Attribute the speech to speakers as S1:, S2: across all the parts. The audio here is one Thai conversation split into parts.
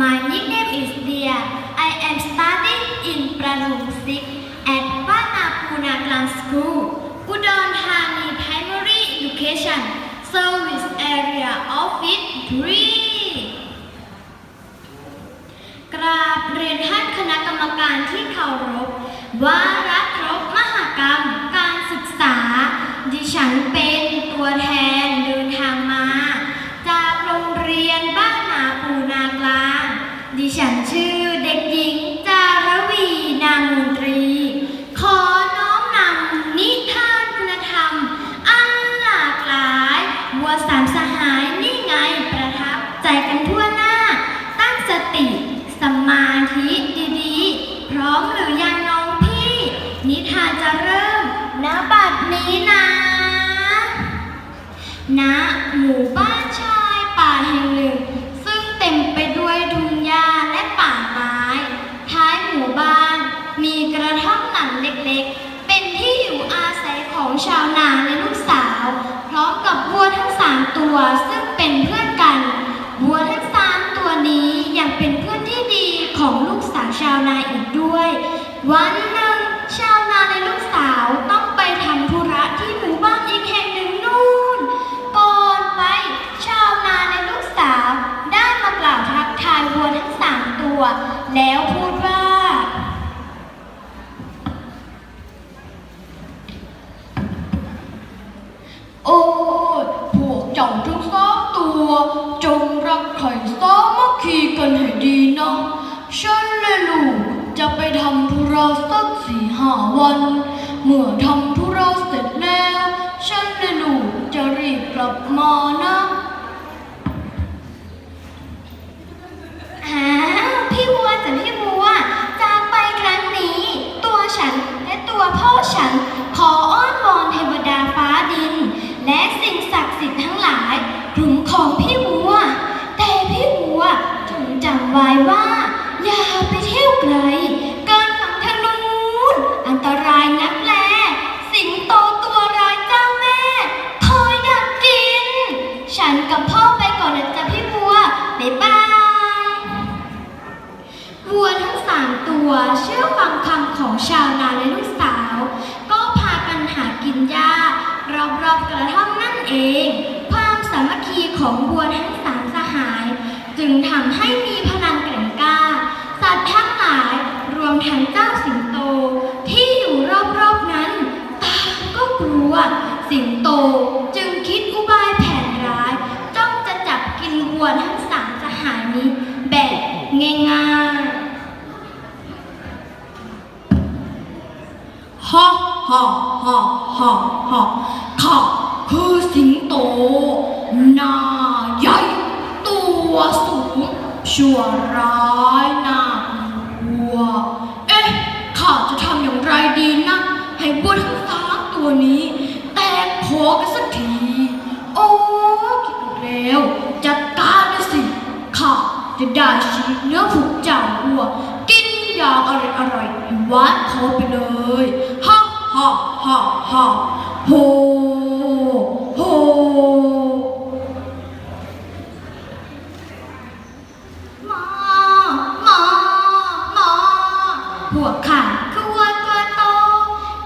S1: My nickname is Dia. I am studying in Pradong 6 at Vanapuna Klang School, Udon Thani Primary Education, Service Area Office 3 กราบเรียนท่านคณะกรรมการที่เคารพวาระครบมหากรรมการศึกษา ดิฉันเป็น เล็กๆเป็นที่อยู่อาศัยของชาวนาและลูกสาว พร้อมกับวัวทั้งสามตัวซึ่งเป็นเพื่อนกันวัวทั้งสามตัวนี้ยังเป็นเพื่อนที่ดีของลูกสาวชาวนาอีกด้วย วันหนึ่งชาวนาและลูกสาวต้องไปทำธุระที่หมู่บ้านอีกแห่งหนึ่งนู่นก่อนไปชาวนาและลูกสาวได้มากล่าวทักทายวัวทั้งสามตัว แล้วพูดว่า
S2: โอ้ยพวกเจ้าทั้งสามตัว จงรักใคร่สามัคคีกันให้ดีนะ ฉันและลูกจะไปทำธุระสักสี่ห้า วน
S1: หมู่ทองามตัวเชื่อฟังคำของชาวนาและลูกสาว ก็พากันหากินหญ้ารอบๆกระท่อมนั่นเอง ความสามัคคีของวัวทั้งสามสหาย จึงทำให้มี
S2: ฮ่าฮ่าฮ่าฮ่าฮ่าข้าคือสิงโตหน้าใหญ่ตัวสูงชั่วร้ายน่ากลัว เอ๊ะข้าจะทำอย่างไรดีนะ ให้วัวทั้งสามตัวนี้ แตกโผกันสักที โอ้คิดแล้วจัดการเลยสิข้าจะได้ชีกเนื้อผูกเจ้าวัวกินอย่างอร่อยอร่อยๆหวานคอไปเลย ฮ่าฮ่าโฮโฮ
S1: มอหมอหมอพวกข้าคือวัวตัวโต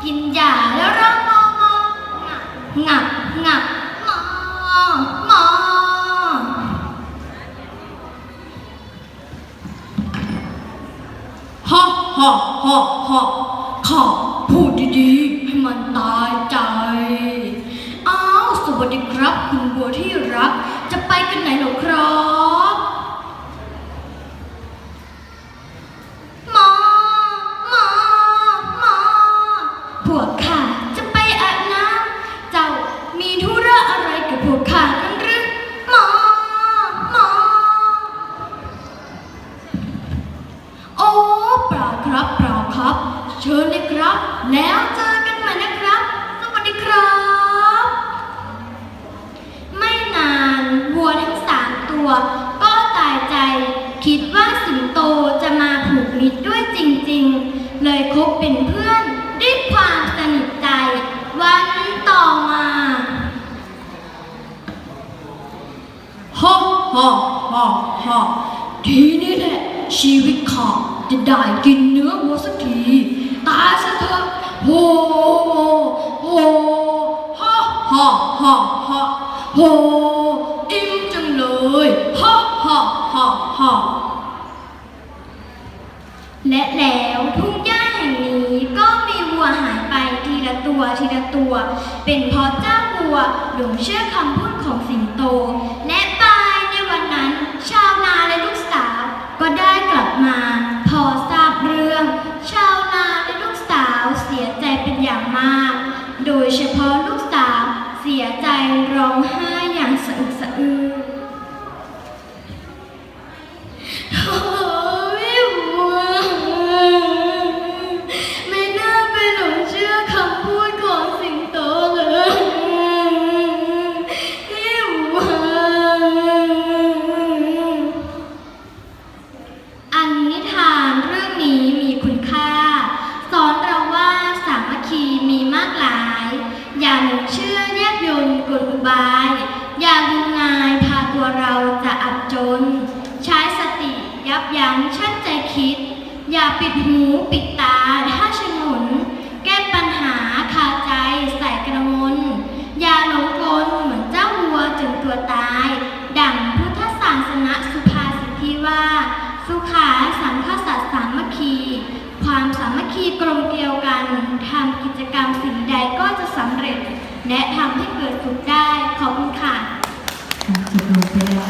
S1: กินหญ้าแล้วร้องงององับงับหมอหมอ
S2: ฮ่าฮ่าฮ่าฮ่าข้าพูดดีๆ มันตายใจ อ้าว สวัสดีครับ คุณบัวที่รัก จะไปกันไหนหรอครับ
S1: เป็นเพื่อนด้วยความสนิทใจ วันต่อมา
S2: ฮ่าฮ่าฮ่าฮ่าทีนี้แหละชีวิตข้าจะได้กินเนื้อวัวสักที ตายซะเถอะโหโหฮ่าฮ่าฮ่าฮ่าโหอิ่มจังเลยฮ่าฮ่าฮ่าฮ่า
S1: และแล้วทุ่งหญ้าแห่งนี้ก็มีวัวหายไปทีละ ตัวทีละตัว เป็นเพราะเจ้าวัวหลงเชื่อคำพูดของสิงโต และปายในวันนั้น ชาวนาและลูกสาวก็ได้กลับมา พอทราบเรื่อง ชาวนาและลูกสาวเสียใจเป็นอย่างมาก โดยเฉพาะลูกสาวเสียใจร้องไห้อย่างสะอึกสะอื้น มีมีมากหลาย อย่าหลงเชื่อแยบยนกลอุบาย อย่างมงายพาตัวเราจะอับจน ใช้สติยับยั้งชั่งใจคิด อย่าปิดหูปิดตาถ้าฉงน แก้ปัญหาคาใจใส่กระมนอย่าหลงกลเหมือนเจ้าวัวจนตัวตาย ดังพุทธศาสนาสุภาษิตที่ว่า สุขาสังคสัตสามัคคี คีกลมเกลียวกันทำกิจกรรมสิ่งใดก็จะสำเร็จ และทำให้เกิดสุขได้ ขอบคุณค่ะ
S3: จบลงไปแล้ว